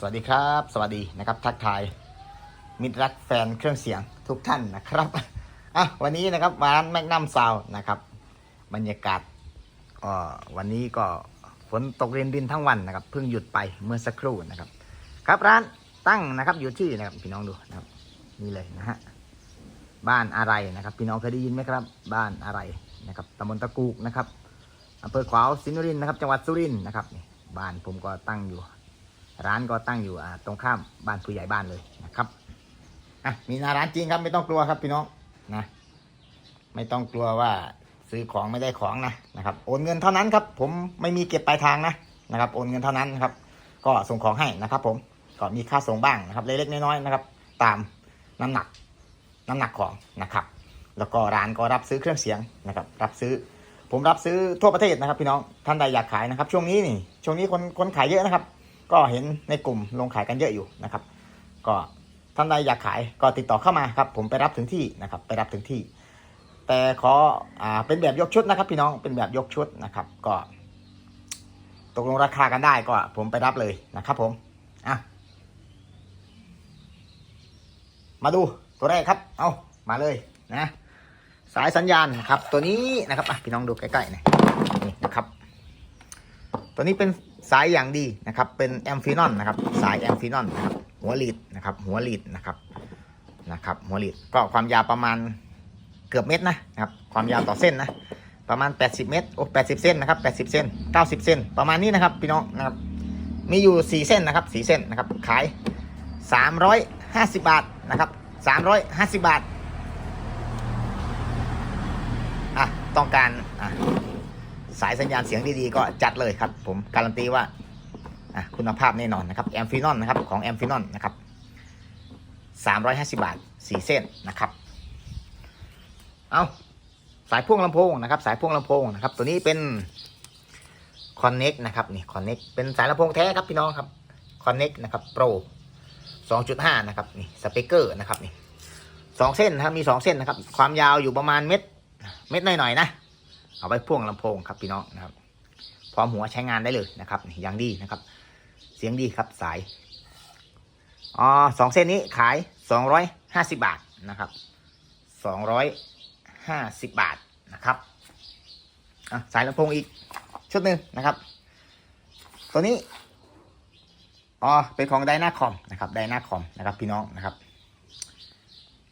สวัสดีครับ สวัสดีนะครับ ทักทายมิตรรักแฟนเครื่องเสียงทุกท่านนะครับอะวันนี้นะครับร้านแมกนัมซาวนะครับ บรรยากาศอ่อวันนี้ก็ฝนตกเรนดินทั้งวันนะครับเพิ่งหยุดไปเมื่อสักครู่นะครับ ครับร้านตั้งนะครับอยู่ที่นะครับพี่น้องดูนะครับนี่เลยนะฮะบ้านอะไรนะครับ พี่น้องเคยได้ยินไหมครับ บ้านอะไรนะครับตำบลตะกูกนะครับอำเภอขวาวสินรินนะครับ จังหวัดสุรินทร์นะครับนี่บ้านผมก็ตั้งอยู่ ร้านก็ตั้งอยู่ตรงข้ามบ้านผู้ใหญ่บ้านเลยนะครับอะมีหน้าร้านจริงครับไม่ต้องกลัวครับพี่น้องนะไม่ต้องกลัวว่าซื้อของไม่ได้ของนะนะครับโอนเงินเท่านั้นครับ ผมไม่มีเก็บปลายทางนะนะครับโอนเงินเท่านั้นครับ ก็ส่งของให้นะครับ ผมก็มีค่าส่งบ้างนะครับเล็กๆน้อยๆนะครับ ตามน้ำหนักน้ำหนักของนะครับ แล้วก็ร้านก็รับซื้อเครื่องเสียงนะครับ รับซื้อ ผมรับซื้อทั่วประเทศนะครับ พี่น้องท่านใดอยากขายนะครับ ช่วงนี้นี่ช่วงนี้คนคนขายเยอะนะครับ ก็เห็นในกลุ่มลงขายกันเยอะอยู่นะครับ ก็ท่านใดอยากขายก็ติดต่อเข้ามาครับผมไปรับถึงที่นะครับไปรับถึงที่ แต่ขออ่าเป็นแบบยกชุดนะครับ พี่น้องเป็นแบบยกชุดนะครับ ก็ ตกลงราคากันได้ก็ผมไปรับเลยนะครับ ผมอะมาดูตัวแรกครับ เอามาเลยนะ สายสัญญาณนะครับ ตัวนี้นะครับอะพี่น้องดูใกล้ๆหน่อยนี่นะครับ ตัวนี้เป็น สายอย่างดีนะครับ เป็นแอมฟินอนนะครับ สายแอมฟินอนนะครับ หัวลีดนะครับ หัวลีดนะครับ นะครับ หัวลีดก็ความยาวประมาณเกือบเมตรนะครับ ความยาวต่อเส้นนะ ประมาณ 80 เมตร โอ้80 เส้นนะครับ 80 เส้น 90 เส้น ประมาณนี้นะครับ พี่น้องนะครับ มีอยู่ 4 เส้นนะครับ 4 เส้นนะครับ ขาย 350 บาทนะครับ350 บาท อะ ต้องการ อะ สายสัญญาณเสียงดีๆก็จัดเลยครับ ผมการันตีว่าคุณภาพแน่นอนนะครับแอมฟินอนนะครับของแอมฟินอนนะครับสามร้อยห้าสิบาทสี่เส้นนะครับ เอาสายพ่วงลำโพงนะครับ สายพ่วงลำโพงนะครับ ตัวนี้เป็นคอนเน็กนะครับนี่คอนเน็กเป็นสายลำโพงแท้ครับพี่น้องครับคอนเน็กนะครับโปรสองจุดห้านะครับนี่สเปกเกอร์นะครับนี่สองเส้นนะครับมีสองเส้นนะครับ ความยาวอยู่ประมาณเม็ดเม็ดหน่อยๆนะ เอาไว้พ่วงลำโพงครับพี่น้องนะครับ พร้อมหัวใช้งานได้เลยนะครับอย่างดีนะครับ เสียงดีครับสายอ๋อสองเส้นนี้ขายสองร้อยห้าสิบาทนะครับสองร้อยห้าสิบบาทนะครับอะสายลำโพงอีกชุดหนึ่งนะครับ ตัวนี้อ๋อเป็นของไดนาคอมนะครับไดนาคอมนะครับ พี่น้องนะครับ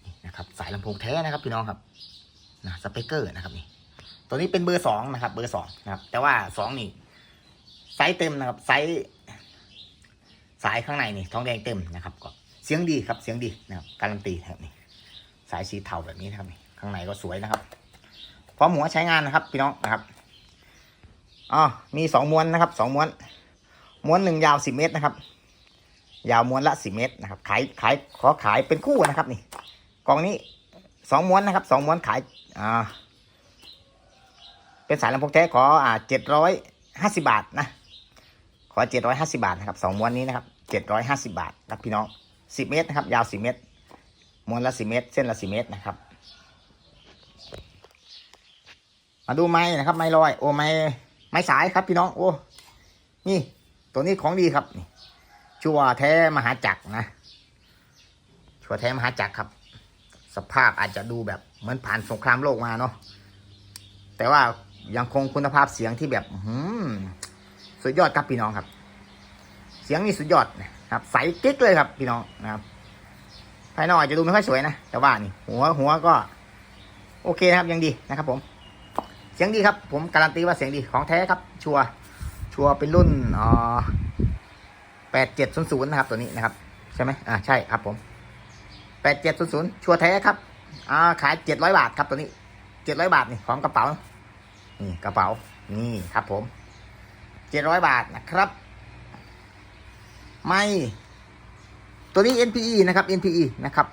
นี่นะครับ สายลำโพงแท้นะครับ พี่น้องครับนะสเปกเกอร์นะครับนี่ ตัวนี้เป็นเบอร์สองนะครับ เบอร์สองนะครับ แต่ว่าสองนี่ไซส์เต็มนะครับ ไซส์สายข้างในนี่ทองแดงเต็มนะครับ ก็เสียงดีครับเสียงดีนะครับการันตีครับนี่สายสีเทาแบบนี้นะครับนี่ข้างในก็สวยนะครับพร้อมหัวใช้งานนะครับ พี่น้องนะครับอ๋อมีสองม้วนนะครับสองม้วนม้วนหนึ่งยาวสิบเมตรนะครับ ยาวม้วนละสิบเมตรนะครับ ขายขายขอขายเป็นคู่นะครับนี่กล่องนี้สองม้วนนะครับสองม้วนขายอ่า เป็นสายลำโพงแท้ขออ่าเจ็ดร้อยห้าสิบาทนะ ขอเจ็ดร้อยห้าสิบาทนะครับสองม้วนนี้นะครับเจ็ดร้อยห้าสิบาทครับพี่น้องสิบเมตรนะครับ ยาวสิบเมตรม้วนละสิเมตร เส้นละสิเมตรนะครับ มาดูไม้นะครับไม้ลอย โอ้ไม้ไม้สายครับพี่น้องโอ้นี่ตัวนี้ของดีครับชัวแท้มหาจักรนะชัวแท้มหาจักรครับ สภาพอาจจะดูแบบเหมือนผ่านสงครามโลกมาเนาะแต่ว่า ยังคงคุณภาพเสียงที่แบบหือสุดยอดครับพี่น้องครับ เสียงนี่สุดยอดนะครับ ใสกิ๊กเลยครับพี่น้องนะครับภายนอกอาจจะดูไม่ค่อยสวยนะ แต่ว่านี่ หัวหัวก็ โอเคนะครับยังดีนะครับผม เสียงดีครับ ผมการันตีว่าเสียงดีของแท้ครับ ชัวร์ชัวร์เป็นรุ่นอ่าแปดเจ็ดศูนย์ศูนย์นะครับ ตัวนี้นะครับ ใช่ไหมอ่าใช่ครับผมแปดเจ็ดศูนย์ศูนย์ชัวร์แท้ครับอ่าขายเจ็ดร้อยบาทครับตัวนี้เจ็ดร้อยบาทนี่พร้อมกระเป๋า นี่กระเป๋า นี่ครับผม เจ็ดร้อยบาทนะครับ ไม่ ตัวนี้ NPE นะครับ NPE นะครับ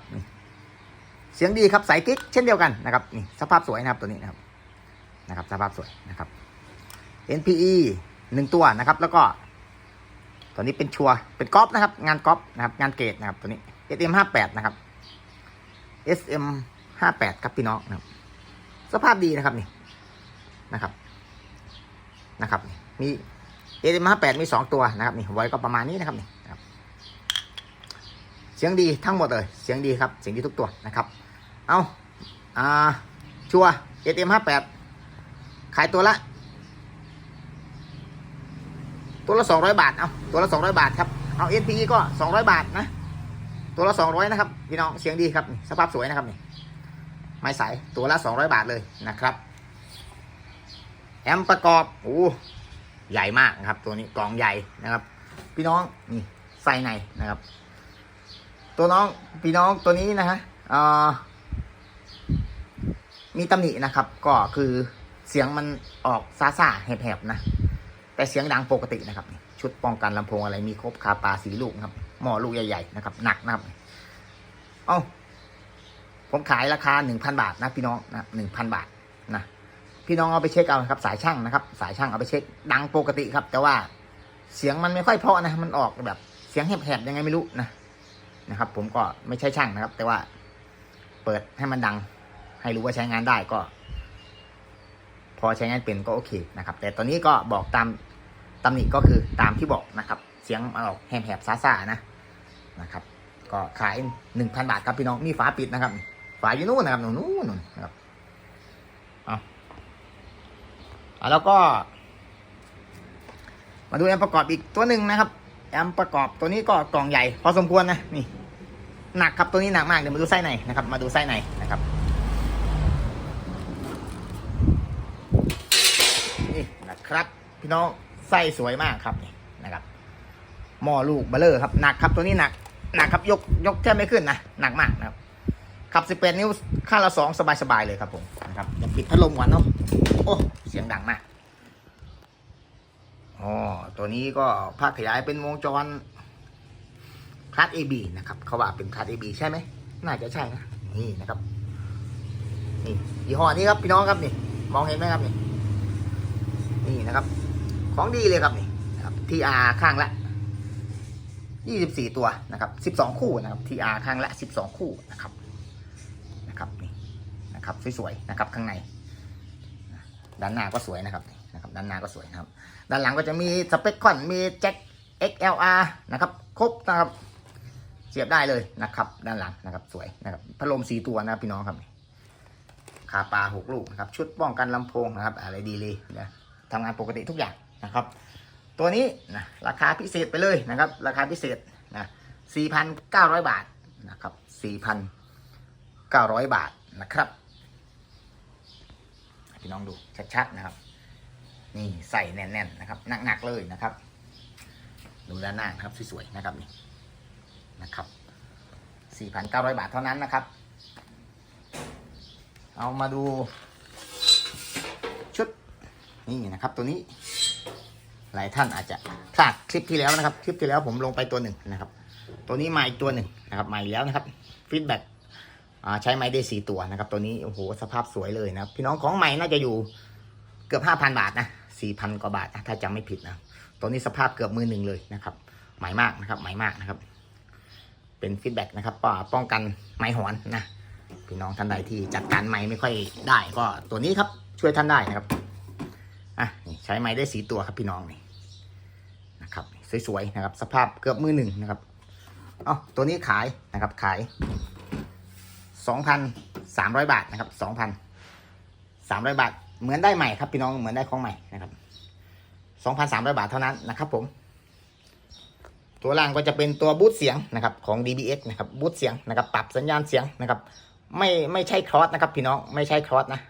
เสียงดีครับใสกิ๊กเช่นเดียวกันนะครับนี่สภาพสวยนะครับตัวนี้นะครับ นะครับ สภาพสวยนะครับ NPE หนึ่งตัวนะครับ แล้วก็ ตัวนี้เป็นชัว เป็นก๊อปนะครับ งานก๊อปนะครับ งานเกตนะครับ ตัวนี้ SM ห้าแปดนะครับ SM ห้าแปดครับพี่น้องนะครับ สภาพดีนะครับนี่ นะครับนะครับ มีเอเดมาแปดมีสองตัวนะครับนี่ไว้ก็ประมาณนี้นะครับนี่นะครับสียงดีทั้งหมดเลยเสียงดีครับเสียงดีทุกตัวนะครับ เอาอ่าชัวเอทีเอ็มห้าแปดขายตัวละ ตัวละสองร้อยบาทเอาตัวละสองร้อยบาทครับเอาเอ็นพีก็สองร้อยบาทนะตัวละสองร้อยนะครับพี่น้องเสียงดีครับสภาพสวยนะครับนี่ไม้สายตัวละสองร้อยบาทเลยนะครับ แอมประกอบโอ้ใหญ่มากนะครับ ตัวนี้กล่องใหญ่นะครับ พี่น้องนี่ใส่ในนะครับ ตัวน้องพี่น้องตัวนี้นะฮะเออมีตำหนินะครับ ก็คือเสียงมันออกซาซาแหบๆนะ แต่เสียงดังปกตินะครับ ชุดป้องกันลำโพงอะไรมีครบคาปาสีลูกครับหม้อลูกใหญ่ๆนะครับ หนักนะครับ เอ้าผมขายราคาหนึ่งพันบาทนะพี่น้องนะหนึ่งพันบาท พี่น้องเอาไปเช็คเอานะครับ สายช่างนะครับ สายช่างเอาไปเช็คดังปกติครับ แต่ว่าเสียงมันไม่ค่อยเพาะนะ มันออกแบบเสียงแหบๆยังไงไม่รู้นะนะครับ ผมก็ไม่ใช่ช่างนะครับ แต่ว่าเปิดให้มันดัง ให้รู้ว่าใช้งานได้ก็ พอใช้งานเป็นก็โอเคนะครับ แต่ตอนนี้ก็บอกตามตำหนิก็คือตามที่บอกนะครับ เสียงมันออกแหบๆซ่าๆนะนะครับ ก็ขายหนึ่งพันบาทครับพี่น้องมีฝาปิดนะครับ ฝาอยู่นู่นนะครับนู่นนู่นนะครับ เอาเอา แล้วก็ มาดูแอมประกอบอีกตัวหนึ่งนะครับ แอมประกอบตัวนี้ก็กล่องใหญ่ พอสมควรนะนี่หนักครับตัวนี้หนักมากเดี๋ยวมาดูไส้ในนะครับ มาดูไส้ในนะครับนี่นะครับพี่น้องไส้สวยมากครับนี่นะครับหม้อลูกเบลเลอร์ครับหนักครับตัวนี้หนักหนักครับยกยกแทบไม่ขึ้นนะหนักมากนะครับขับ 18 นิ้วข้าละสองสบายๆเลยครับผมนะครับอย่าปิดพัดลมก่อนเนาะ โอ้เสียงดังมากอ๋อตัวนี้ก็ภาคขยายเป็นวงจรคลาส AB นะครับเขาว่าเป็นคลาส AB ใช่ไหมน่าจะใช่นะนี่นะครับนี่ยี่ห้อนี้ครับพี่น้องครับนี่ มองเห็นไหมครับนี่นี่นะครับ ของดีเลยครับนี่นะครับ TR ข้างละ24ตัวนะครับ12คู่นะครับ TR ข้างละ12คู่นะครับนะครับนี่นะครับสวยๆนะครับข้างใน ด้านหน้าก็สวยนะครับนะครับ ด้านหน้าก็สวยนะครับ ด้านหลังก็จะมีสเปคคอนมีแจ็ค XLR นะครับ ครบนะครับ เสียบได้เลยนะครับ ด้านหลังนะครับ สวยนะครับ พัดลมสีตัวนะครับพี่น้องครับคาปลาหกลูกนะครับ ชุดป้องกันลำโพงนะครับ อะไรดีเลยนะทำงานปกติทุกอย่างนะครับ ตัวนี้นะราคาพิเศษไปเลยนะครับ ราคาพิเศษนะ4,900 บาทนะครับ4,900 บาทนะครับ พี่น้องดูชัดๆนะครับ นี่ใส่แน่นๆนะครับหนักๆเลยนะครับ ดูด้านหน้าครับสวยๆนะครับนี่นะครับ 4,900 บาทเท่านั้นนะครับ เอามาดู ชุดนี่นะครับตัวนี้ หลายท่านอาจจะพลาดคลิปที่แล้วนะครับ คลิปที่แล้วผมลงไปตัวหนึ่งนะครับ ตัวนี้มาอีกตัวหนึ่งนะครับมาอีกแล้วนะครับฟีดแบ็ก ใช้ไม้ได้สี่ตัวนะครับ ตัวนี้โอ้โหสภาพสวยเลยนะพี่น้องของใหม่น่าจะอยู่เกือบห้าพันบาทนะสี่พันกว่าบาทนะถ้าจำไม่ผิดนะตัวนี้สภาพเกือบมือหนึ่งเลยนะครับใหม่มากนะครับใหม่มากนะครับ เป็นฟีดแบ็กนะครับป้ป้องกันไม้หอนนะพี่น้องท่านใดที่จัดการไม้ไม่ค่อยได้ ก็ตัวนี้ครับช่วยท่านได้นะครับอะนี่ใช้ไม้ได้สีตัวครับพี่น้องนี่นะครับสวยๆนะครับ สภาพเกือบมือหนึ่งนะครับอ๋อตัวนี้ขายนะครับขาย สองพันสามร้อยบาทนะครับสองพันสามร้อยบาท เหมือนได้ใหม่ครับพี่น้องเหมือนได้ของใหม่นะครับสองพันสามร้อยบาทเท่านั้นนะครับผม ตัวล่างก็จะเป็นตัวบูตเสียงนะครับของ DBX นะครับบูตเสียงนะครับปรับสัญญาณเสียงนะครับ ไม่ไม่ใช่ครอสนะครับ พี่น้องไม่ใช่ครอสนะ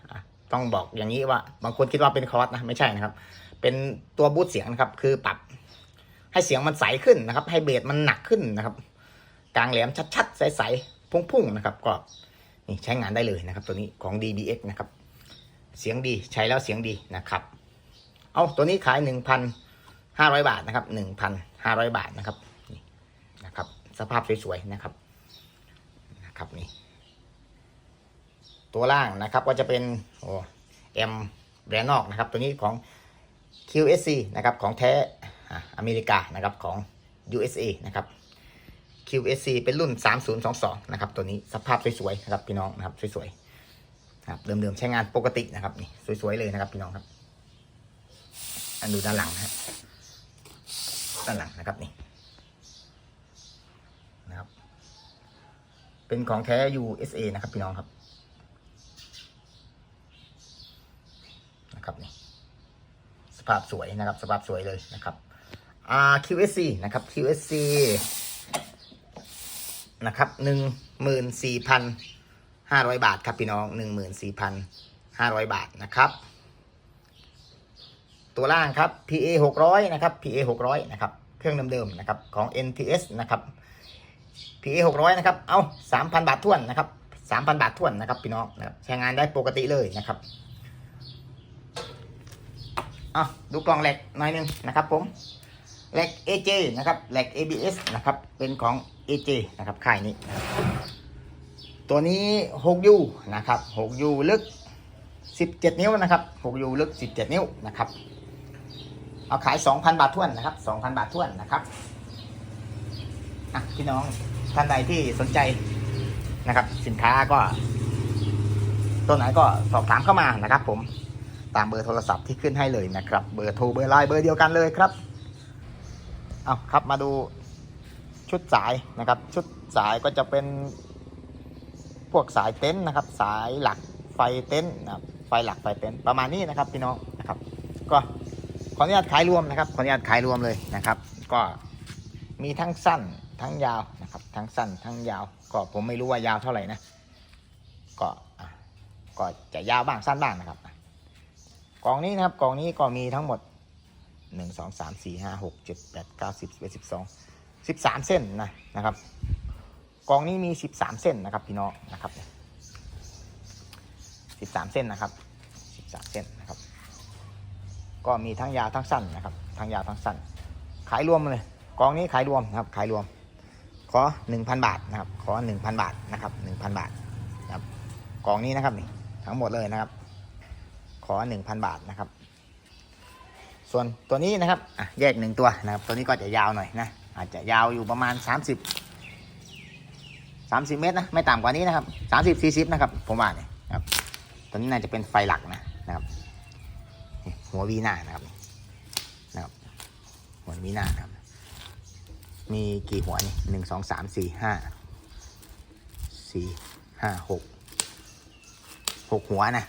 ต้องบอกอย่างนี้ว่าบางคนคิดว่าเป็นคอรอสนะไม่ใช่นะครับ เป็นตัวบูตเสียงนะครับ คือปรับให้เสียงมันใสขึ้นนะครับ ให้เบสมันหนักขึ้นนะครับ กลางแหลมชัดๆใสๆ พุ่งๆนะครับก็นี่ใช้งานได้เลยนะครับตัวนี้ของ DBX นะครับเสียงดีใช้แล้วเสียงดีนะครับ เอาตัวนี้ขาย 1,500 บาทนะครับ 1,500 บาทนะครับนี่นะครับ สภาพสวยๆนะครับนะครับนี่ตัวล่างนะครับก็จะเป็นโอ้เอ็มแบรนด์นอกนะครับ ตัวนี้ของ QSC นะครับของแท้อะอเมริกานะครับของ USA นะครับ QSC เป็นรุ่น 3022 นะครับ ตัวนี้สภาพสวยๆนะครับพี่น้องนะครับสวยๆครับเดิมๆใช้งานปกตินะครับนี่สวยๆเลยนะครับพี่น้องครับ อันดูด้านหลังนะฮะด้านหลังนะครับนี่นะครับ เป็นของแท้ USA นะครับพี่น้องครับนะครับนี่สภาพสวยนะครับ สภาพสวยเลยนะครับ อ่า QSC นะครับ QSC นะครับหนึ่งหมื่นสี่พันห้าร้อยบาทครับพี่น้องหนึ่งหมื่นสี่พันห้าร้อยบาทนะครับ ตัวล่างครับ PA 600นะครับ PA 600นะครับ เครื่องเดิมๆนะครับของ NTS นะครับ PA 600นะครับ เอา3,000บาทท่วนนะครับ3,000บาทท่วนนะครับพี่น้องนะครับใช้งานได้ปกติเลยนะครับเอาดูกล่องเหล็กหน่อยนึงนะครับผม เหล็ก AJ นะครับเหล็ก ABS นะครับ เป็นของ AJ นะครับค่ายนี้นะครับตัวนี้ 6U นะครับ 6U ลึก 17 นิ้วนะครับ 6U ลึก 17 นิ้วนะครับ เอาขาย 2,000 บาทท่วนนะครับ 2,000 บาทท่วนนะครับพี่น้องท่านใดที่สนใจนะครับ สินค้าก็ ตัวไหนก็สอบถามเข้ามานะครับ ผมตามเบอร์โทรศัพท์ที่ขึ้นให้เลยนะครับ เบอร์โทรเบอร์ไลน์เบอร์เดียวกันเลยครับ เอาครับมาดูชุดสายนะครับ ชุดสายก็จะเป็นพวกสายเต็นท์นะครับ สายหลักไฟเต็นท์นะครับไฟหลักไฟเต็นท์ประมาณนี้นะครับพี่น้องนะครับ ก็ขออนุญาตขายรวมนะครับขออนุญาตขายรวมเลยนะครับ ก็มีทั้งสั้นทั้งยาวนะครับ ทั้งสั้นทั้งยาว ก็ผมไม่รู้ว่ายาวเท่าไหร่นะ ก็ก็จะยาวบ้างสั้นบ้างนะครับกล่องนี้นะครับกล่องนี้ก็มีทั้งหมด หนึ่งสองสามสี่ห้าหกเจ็ดแปดเก้าสิบสิบเอ็ดสิบสองสิบสามเส้นนะนะครับกล่องนี้มีสิบสามเส้นนะครับพี่น้องนะครับสิบสามเส้นนะครับสิบสามเส้นนะครับ ก็มีทั้งยาวทั้งสั้นนะครับทั้งยาวทั้งสั้น ขายรวมเลยกองนี้ขายรวมนะครับขายรวม ขอหนึ่งพันบาทนะครับ ขอหนึ่งพันบาทนะครับหนึ่งพันบาทนะครับกองนี้นะครับนี่ทั้งหมดเลยนะครับ ขอหนึ่งพันบาทนะครับ ส่วนตัวนี้นะครับอะแยกหนึ่งตัวนะครับ ตัวนี้ก็จะยาวหน่อยนะ อาจจะยาวอยู่ประมาณ 30 30 เมตรนะไม่ต่ำกว่านี้นะครับ 30 40 นะครับผมว่าเนี่ยครับตัวนี้น่าจะเป็นไฟหลักนะนะครับหัววีหน้านะครับนะครับหัววีหน้านะครับ มีกี่หัวนี่หนึ่งสองสามสี่ห้าสี่ห้าหกหกหัวนะ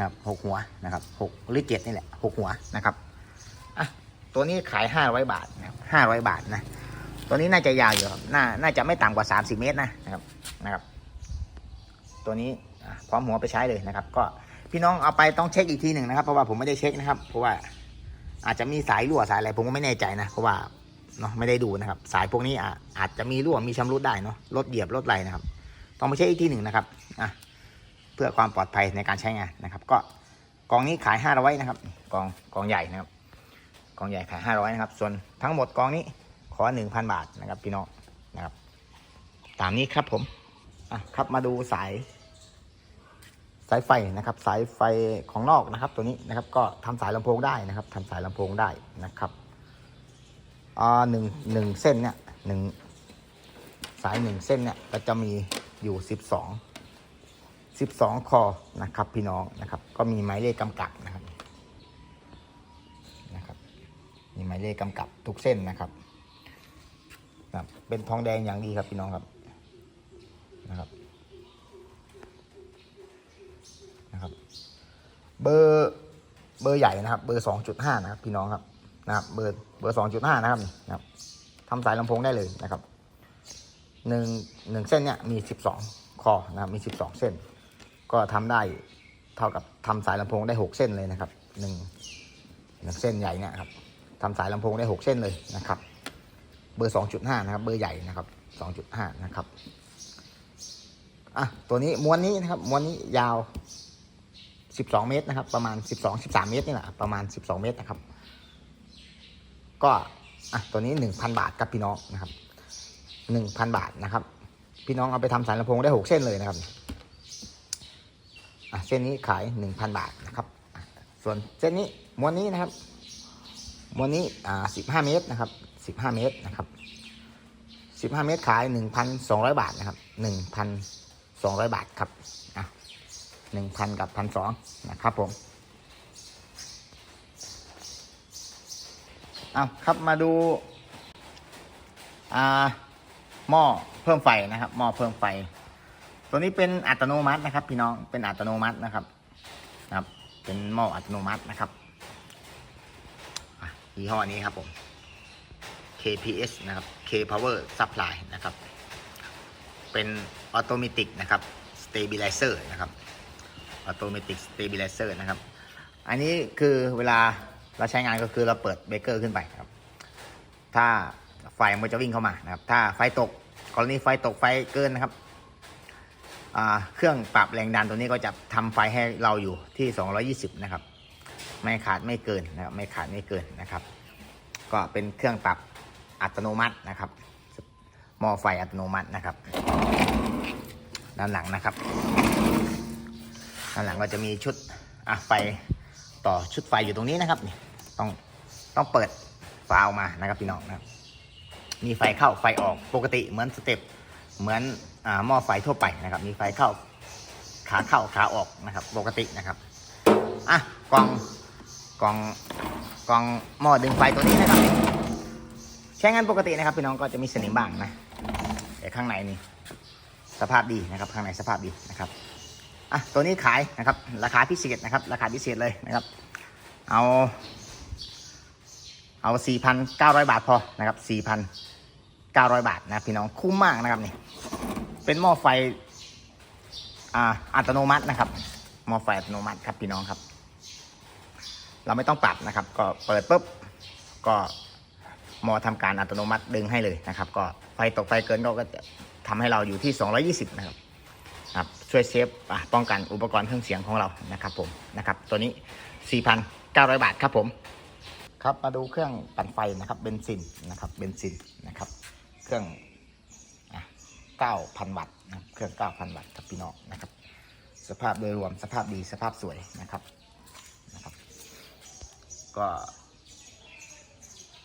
นะครับหกหัวนะครับหกหรือเจ็ดนี่แหละหกหัวนะครับอะตัวนี้ขายห้าร้อยบาทนะครับห้าร้อยบาทนะตัวนี้น่าจะยาวอยู่ครับน่าน่าจะไม่ต่ำกว่าสามสิบเมตรนะนะครับนะครับ ตัวนี้พร้อมหัวไปใช้เลยนะครับ ก็พี่น้องเอาไปต้องเช็คอีกทีหนึ่งนะครับ เพราะว่าผมไม่ได้เช็คนะครับ เพราะว่าอาจจะมีสายรั่วสายอะไรผมก็ไม่แน่ใจนะ เพราะว่าเนาะไม่ได้ดูนะครับ สายพวกนี้อาอาจจะมีรั่วมีชำรุดได้เนาะรถเหยียบรถไหลนะครับ ต้องไปเช็คอีกทีหนึ่งนะครับอะ พื่อความปลอดภัยในการใช้งานนะครับ ก็กองนี้ขายห้าร้อยนะครับกองกองใหญ่นะครับกองใหญ่ขายห้าร้อยนะครับ ส่วนทั้งหมดกองนี้ขอหนึ่งพันบาทนะครับพี่น้องนะครับ ตามนี้ครับผมอะครับมาดูสายสายไฟนะครับ สายไฟของนอกนะครับ ตัวนี้นะครับก็ทำสายลำโพงได้นะครับทำสายลำโพงได้นะครับอ่าหนึ่งหนึ่งเส้นเนี่ยหนึ่งสายหนึ่งเส้นเนี่ยก็จะมีอยู่สิบสอง สิบสองคอนะครับ พี่น้องนะครับ ก็มีหมายเลขกำกับนะครับนะครับ มีหมายเลขกำกับทุกเส้นนะครับนะครับเป็นทองแดงอย่างดีครับพี่น้องครับนะครับนะครับ เบอร์เบอร์ใหญ่นะครับ เบอร์สองจุดห้านะครับ พี่น้องครับนะครับ เบอร์เบอร์สองจุดห้านะครับนะครับทำสายลำโพงได้เลยนะครับหนึ่งหนึ่งเส้นเนี่ยมีสิบสองคอนะครับมีสิบสองเส้น ก็ทำได้เท่ากับทำสายลำโพงได้หกเส้นเลยนะครับหนึ่งหนึ่งเส้นใหญ่เนี่ยครับทำสายลำโพงได้หกเส้นเลยนะครับ เบอร์สองจุดห้านะครับ เบอร์ใหญ่นะครับสองจุดห้านะครับอะตัวนี้ม้วนนี้นะครับม้วนนี้ยาวสิบสองเมตรนะครับ ประมาณสิบสองสิบสามเมตรนี่แหละประมาณสิบสองเมตรนะครับ ก็อะตัวนี้หนึ่งพันบาทครับพี่น้องนะครับหนึ่งพันบาทนะครับ พี่น้องเอาไปทำสายลำโพงได้หกเส้นเลยนะครับ เส้นนี้ขายหนึ่งพันบาทนะครับ ส่วนเส้นนี้ม้วนนี้นะครับม้วนนี้อ่าสิบห้าเมตรนะครับสิบห้าเมตรนะครับสิบห้าเมตรขายหนึ่งพันสองร้อยบาทนะครับหนึ่งพันสองร้อยบาทครับอะหนึ่งพันกับพันสองนะครับผมเอาครับมาดูอ่าหม้อเพิ่มไฟนะครับหม้อเพิ่มไฟ ตัวนี้เป็นอัตโนมัตินะครับ พี่น้องเป็นอัตโนมัตินะครับนะครับ เป็นหม้ออัตโนมัตินะครับยี่ห้อนี้ครับผม KPS นะครับ K Power Supply นะครับ เป็นออโตเมติกนะครับ Stabilizer นะครับออโตเมติก Stabilizer นะครับ อันนี้คือเวลาเราใช้งานก็คือเราเปิดเบเกอร์ขึ้นไปครับ ถ้าไฟมันจะวิ่งเข้ามานะครับ ถ้าไฟตกกรณีไฟตกไฟเกินนะครับ เครื่องปรับแรงดันตัวนี้ก็จะทำไฟให้เราอยู่ที่ 220 นะครับ ไม่ขาดไม่เกินนะครับ ไม่ขาดไม่เกินนะครับ ก็เป็นเครื่องปรับอัตโนมัตินะครับหม้อไฟอัตโนมัตินะครับ ด้านหลังนะครับ ด้านหลังก็จะมีชุดไฟต่อชุดไฟอยู่ตรงนี้นะครับนี่ต้องต้องเปิดฝาออกมานะครับพี่น้องนะครับ มีไฟเข้าไฟออกปกติเหมือนสเต็ป เหมือนอหม้อไฟทั่วไปนะครับ มีไฟเข้าขาเข้าขาออกนะครับ ปกตินะครับอะกล่องกล่องกล่องหม้อดึงไฟตัวนี้นะครับ ใช้งานปกตินะครับพี่น้องก็จะมีสนิมบ้างนะแต่ข้างในนี่สภาพดีนะครับ ข้างในสภาพดีนะครับอะตัวนี้ขายนะครับ ราคาพิเศษนะครับ ราคาพิเศษเลยนะครับ เอาเอา 4,900 บาทพอนะครับ 900 บาทนะพี่น้องคุ้มมากนะครับนี่ เป็นหม้อไฟอ่าอัตโนมัตินะครับ หม้อไฟอัตโนมัติครับพี่น้องครับ เราไม่ต้องปรับนะครับ ก็เปิดปุ๊บก็หม้อทำการอัตโนมัติดึงให้เลยนะครับ ก็ไฟตกไฟเกินก็จะทำให้เราอยู่ที่ 220 นะครับครับช่วยเซฟอะป้องกันอุปกรณ์เครื่องเสียงของเรานะครับผมนะครับ ตัวนี้ 4,900 บาทครับผม ครับมาดูเครื่องปั่นไฟนะครับเบนซินนะครับเบนซินนะครับ เครื่อง9,000วัตต์นะครับเครื่อง9,000วัตต์ครับพี่น้องนะครับ สภาพโดยรวมสภาพดีสภาพสวยนะครับนะครับ ก็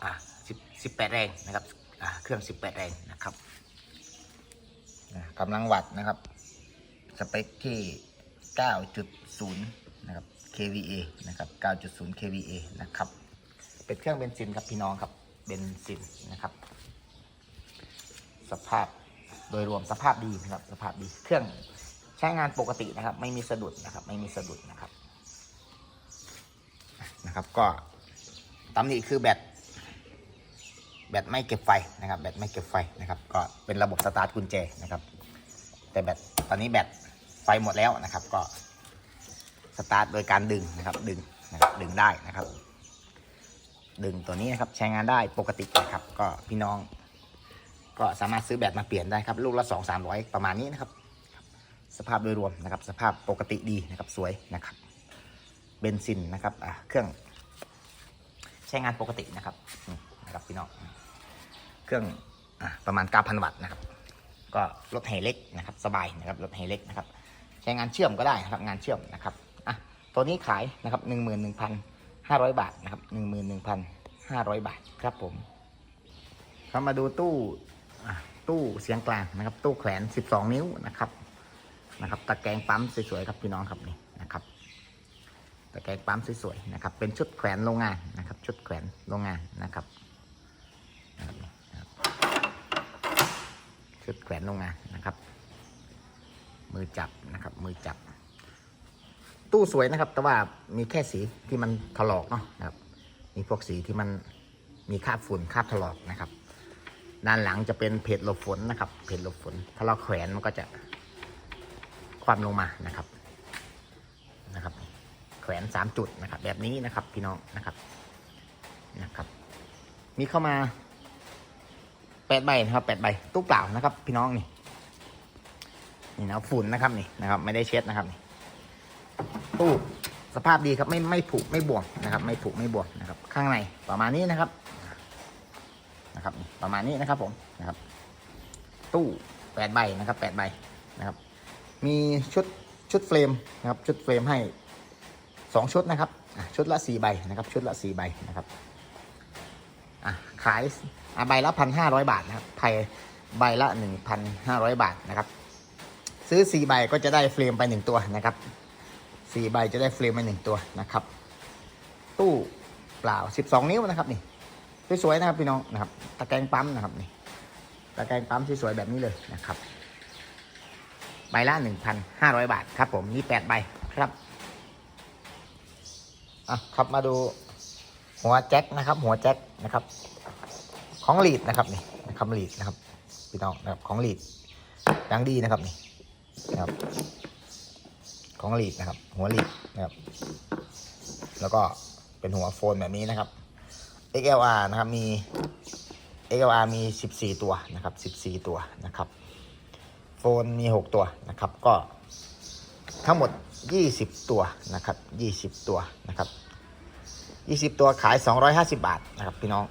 อะ10 18แรงนะครับอะเครื่อง18แรงนะครับอะกำลังวัตต์นะครับ สเปคที่9.0นะครับ kVA นะครับ 9.0 kVA นะครับ เป็นเครื่องเบนซินครับพี่น้องครับ เบนซินนะครับ สภาพโดยรวมสภาพดีนะครับ สภาพดีเครื่องใช้งานปกตินะครับ ไม่มีสะดุดนะครับ ไม่มีสะดุดนะครับนะครับ ก็ตำหนิคือแบตแบตไม่เก็บไฟนะครับ แบตไม่เก็บไฟนะครับ ก็เป็นระบบสตาร์ทกุญแจนะครับ แต่แบตตอนนี้แบตไฟหมดแล้วนะครับ ก็สตาร์ทโดยการดึงนะครับดึงนะครับดึงได้นะครับ ดึงตัวนี้นะครับใช้งานได้ปกตินะครับ ก็พี่น้อง ก็สามารถซื้อแบตมาเปลี่ยนได้ครับลูกละสองสามร้อยประมาณนี้นะครับ สภาพโดยรวมนะครับ สภาพปกติดีนะครับสวยนะครับเบนซินนะครับเครื่อง ใช้งานปกตินะครับนะครับพี่น้องเครื่องอประมาณ 9,000 วัตต์นะครับ ก็รถไฮเล็กนะครับ สบายนะครับรถไฮเล็กนะครับ ใช้งานเชื่อมก็ได้นะครับงานเชื่อมนะครับอะตัวนี้ขายนะครับหนึ่งหมื่นหนึ่งพันห้าร้อยบาทนะครับหนึ่งหมื่นหนึ่งพันห้าร้อยบาทครับผมเข้ามาดูตู้ ตู้เสียงกลางนะครับ ตู้แขวนสิบสองนิ้วนะครับนะครับ ตะแกรงปั๊มสวยๆครับพี่น้องครับนี่นะครับ ตะแกรงปั๊มสวยๆนะครับ เป็นชุดแขวนโรงงานนะครับ ชุดแขวนโรงงานนะครับนะครับนี่นะครับชุดแขวนโรงงานนะครับ มือจับนะครับ มือจับ ตู้สวยนะครับ แต่ว่ามีแค่สีที่มันถลอกเนาะนะครับ มีพวกสีที่มันมีคราบฝุ่นคราบถลอกนะครับ ด้านหลังจะเป็นเพจหลบฝนนะครับ เพจหลบฝน ถ้าเราแขวนมันก็จะคว่ำลงมานะครับนะครับ แขวนสามจุดนะครับ แบบนี้นะครับพี่น้องนะครับนะครับ มีเข้ามาแปดใบนะครับแปดใบตู้เปล่านะครับ พี่น้องนี่นี่นะฝุ่นนะครับนี่นะครับ ไม่ได้เช็ดนะครับนี่ตู้สภาพดีครับไม่ไม่ผุไม่บวมนะครับ ไม่ผุไม่บวมนะครับ ข้างในประมาณนี้นะครับ นะครับ ประมาณนี้นะครับผมนะครับ ตู้แปดใบนะครับแปดใบนะครับ มีชุดชุดเฟรมนะครับ ชุดเฟรมให้สองชุดนะครับชุดละสี่ใบนะครับ ชุดละสี่ใบนะครับอะขายใบละพันห้าร้อยบาทนะครับไทยใบละหนึ่งพันห้าร้อยบาทนะครับ ซื้อสี่ใบก็จะได้เฟรมไปหนึ่งตัวนะครับสี่ใบจะได้เฟรมไปหนึ่งตัวนะครับ ตู้เปล่าสิบสองนิ้วนะครับนี่ สวยๆนะครับพี่น้องนะครับ ตะแกรงปั๊มนะครับนี่ตะแกรงปั๊มสวยๆแบบนี้เลยนะครับใบละ1,500บาทครับ ผมมี8ใบครับอะครับมาดูหัวแจ็คนะครับ หัวแจ็คนะครับ ของลีดนะครับนี่นะครับลีดนะครับพี่น้องนะครับของลีดดังดีนะครับนี่นะครับ ของลีดนะครับ หัวลีดนะครับ แล้วก็เป็นหัวโฟนแบบนี้นะครับ XLR นะครับมี XLR มี 14 ตัวนะครับ 14 ตัวนะครับ โฟนมี 6 ตัวนะครับ ก็ทั้งหมด 20 ตัวนะครับ 20 ตัวนะครับ 20 ตัวขาย 250 บาทนะครับพี่น้อง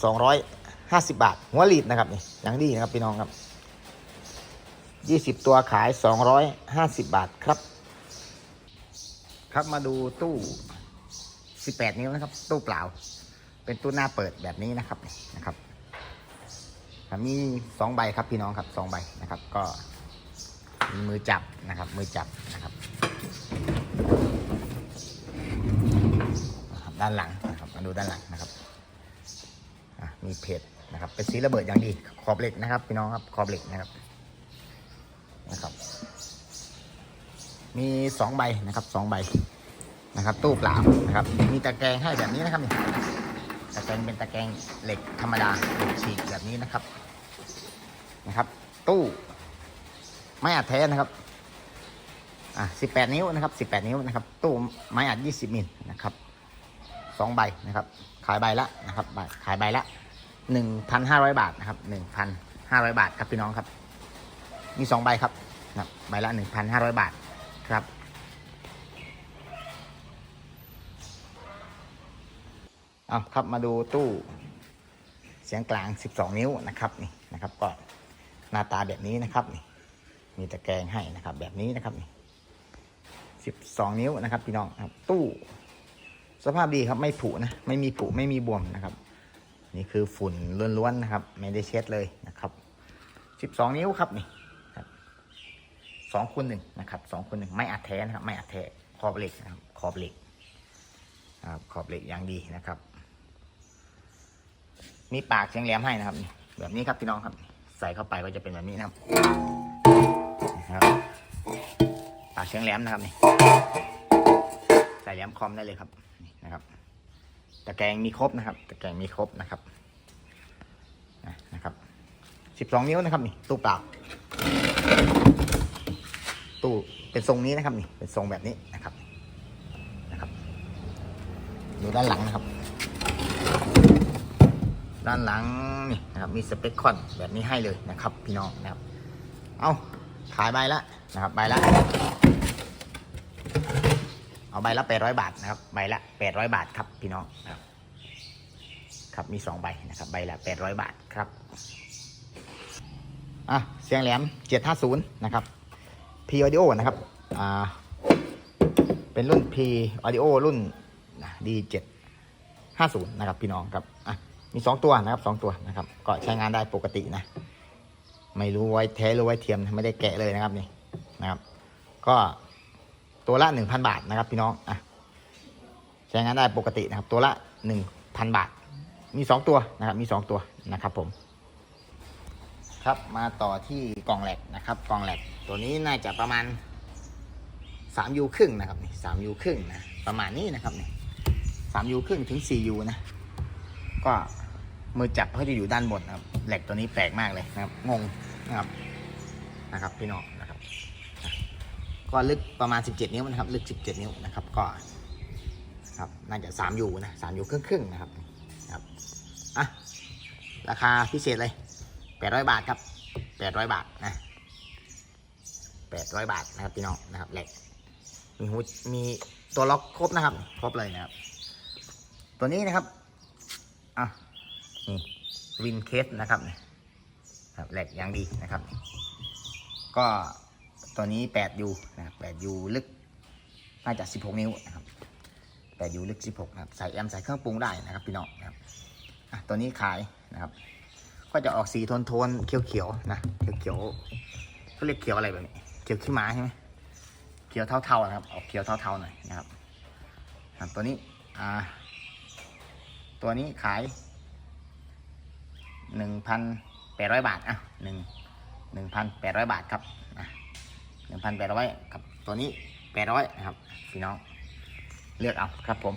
250 บาท หัวลีดนะครับนี่ย่างดีนะครับพี่น้องครับ 20 ตัวขาย 250 บาทครับ ครับมาดูตู้ 18 นิ้วนะครับ ตู้เปล่า เป็นตู้หน้าเปิดแบบนี้นะครับนะครับมีสองใบครับพี่น้องครับสองใบนะครับ ก็มีมือจับนะครับ มือจับนะครับด้านหลังนะครับมาดูด้านหลังนะครับมีเพจนะครับ เป็นสีระเบิดอย่างดีขอบเหล็กนะครับ พี่น้องครับขอบเหล็กนะครับนะครับ มีสองใบนะครับสองใบนะครับ ตู้เปล่านะครับ มีตะแกรงให้แบบนี้นะครับนี่ ตะแกรงเป็นตะแกรงเหล็กธรรมดาฉีกแบบนี้นะครับนะครับ ตู้ไม้อัดแท้นะครับอะสิบแปดนิ้วนะครับสิบแปดนิ้วนะครับ ตู้ไม้อัดยี่สิบมิลนะครับสองใบนะครับ ขายใบละนะครับขายใบละหนึ่งพันห้าร้อยบาทนะครับหนึ่งพันห้าร้อยบาทครับพี่น้องครับ มีสองใบครับนะใบละหนึ่งพันห้าร้อยบาทครับ เอาครับมาดูตู้เสียงกลาง 12 นิ้วนะครับนี่นะครับก็หน้าตาแบบนี้นะครับนี่มีตะแกรงให้นะครับ แบบนี้นะครับนี่12 นิ้วนะครับพี่น้องครับ ตู้สภาพดีครับไม่ผุนะไม่มีผุไม่มีบวมนะครับ นี่คือฝุ่นล้วนๆนะครับ ไม่ได้เช็ดเลยนะครับ 12 นิ้วครับนี่สองคูณหนึ่งนะครับสองคูณหนึ่งไม่อัดแท้นะครับ ไม่อัดแท้ขอบเหล็กนะครับขอบเหล็กครับขอบเหล็กอย่างดีนะครับ มีปากเสียงแหลมให้นะครับนี่แบบนี้ครับพี่น้องครับ ใส่เข้าไปก็จะเป็นแบบนี้นะครับนะครับปากเสียงแหลมนะครับนี่ใส่แหลมคอมได้เลยครับนะครับตะแกรงมีครบนะครับตะแกรงมีครบนะครับนะนะครับสิบสองนิ้วนะครับนี่ตู้เปล่าตู้เป็นทรงนี้นะครับนี่เป็นทรงแบบนี้นะครับนะครับดูด้านหลังนะครับ ด้านหลังนี่นะครับมีสเปคคอนแบบนี้ให้เลยนะครับพี่น้องนะครับ เอาขายใบละนะครับใบละ เอาใบละแปดร้อยบาทนะครับใบละแปดร้อยบาทครับพี่น้องนะครับครับมีสองใบนะครับใบละแปดร้อยบาทครับอะเสียงแหลมเจ็ดห้าศูนย์นะครับ P Audio นะครับอ่าเป็นรุ่น P Audio รุ่น D7 50นะครับพี่น้องครับอะ มี2ตัวนะครับ2ตัวนะครับ ก็ใช้งานได้ปกตินะ ไม่รู้ไว้แท้หรือไว้เทียมไม่ได้แกะเลยนะครับนี่นะครับ ก็ตัวละ1,000บาทนะครับ พี่น้องอะใช้งานได้ปกตินะครับ ตัวละ1,000บาท มี2ตัวนะครับ มี2ตัวนะครับผมครับมาต่อที่กล่องแหลกนะครับกล่องแหลกตัวนี้น่าจะประมาณ3ยูครึ่งนะครับนี่สามยูครึ่งนะประมาณนี้นะครับนี่สามยูครึ่งถึง4ยูนะก็ มือจับเขาจะอยู่ด้านบนนะครับแหลกตัวนี้แปลกมากเลยนะครับ งงนะครับนะครับพี่น้องนะครับ ก็ลึกประมาณ 17 นิ้วนะครับ ลึก 17 นิ้วนะครับ ก็ครับน่าจะ3ยูนะ3ยูครึ่งครึ่งๆนะครับครับอะราคาพิเศษเลยแปดร้อยบาทครับแปดร้อยบาทนะแปดร้อยบาทนะครับพี่น้องนะครับเหล็กมีหูมีตัวล็อกครบนะครับ ครบเลยนะครับ ตัวนี้นะครับ นี่วินเคสนะครับครับเหลกอย่างดีนะครับ ก็ตัวนี้แปดยูนะครับแปดยูลึกน่าจะสิบหกนิ้วนะครับแปดยูลึกสิบหกนะครับใส่แอมใส่เครื่องปรุงได้นะครับพี่น้องนะครับอะตัวนี้ขายนะครับ ก็จะออกสีโทนโทนๆเขียวๆนะเขียวๆเขาเรียกเขียวอะไรแบบนี้เขียวขี้ม้าใช่ไหมเขียวเทาๆนะครับออกเขียวเทาๆหน่อยนะครับครับตัวนี้อ่าตัวนี้ขาย หนึ่งพันแปดร้อยบาทอะหนึ่งหนึ่งพันแปดร้อยบาทครับอะหนึ่งพันแปดร้อยกับตัวนี้แปดร้อยนะครับพี่น้องเลือกเอาครับผม